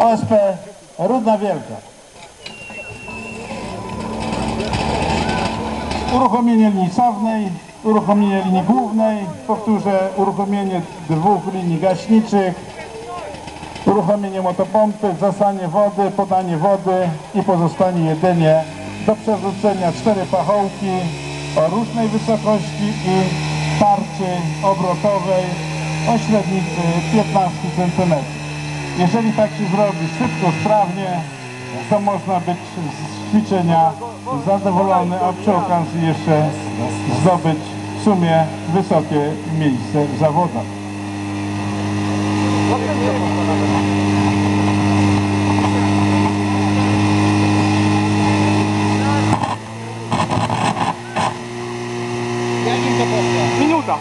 OSP Rudna Wielka. Uruchomienie linii sawnej, uruchomienie linii głównej, powtórzę, uruchomienie dwóch linii gaśniczych, uruchomienie motopompy, zasanie wody, podanie wody i pozostanie jedynie do przerzucenia cztery pachołki o różnej wysokości i tarczy obrotowej o średnicy 15 cm. Jeżeli tak się zrobi szybko, sprawnie, to można być z ćwiczenia zadowolony, a przy okazji jeszcze zdobyć w sumie wysokie miejsce w zawodach. Minuta.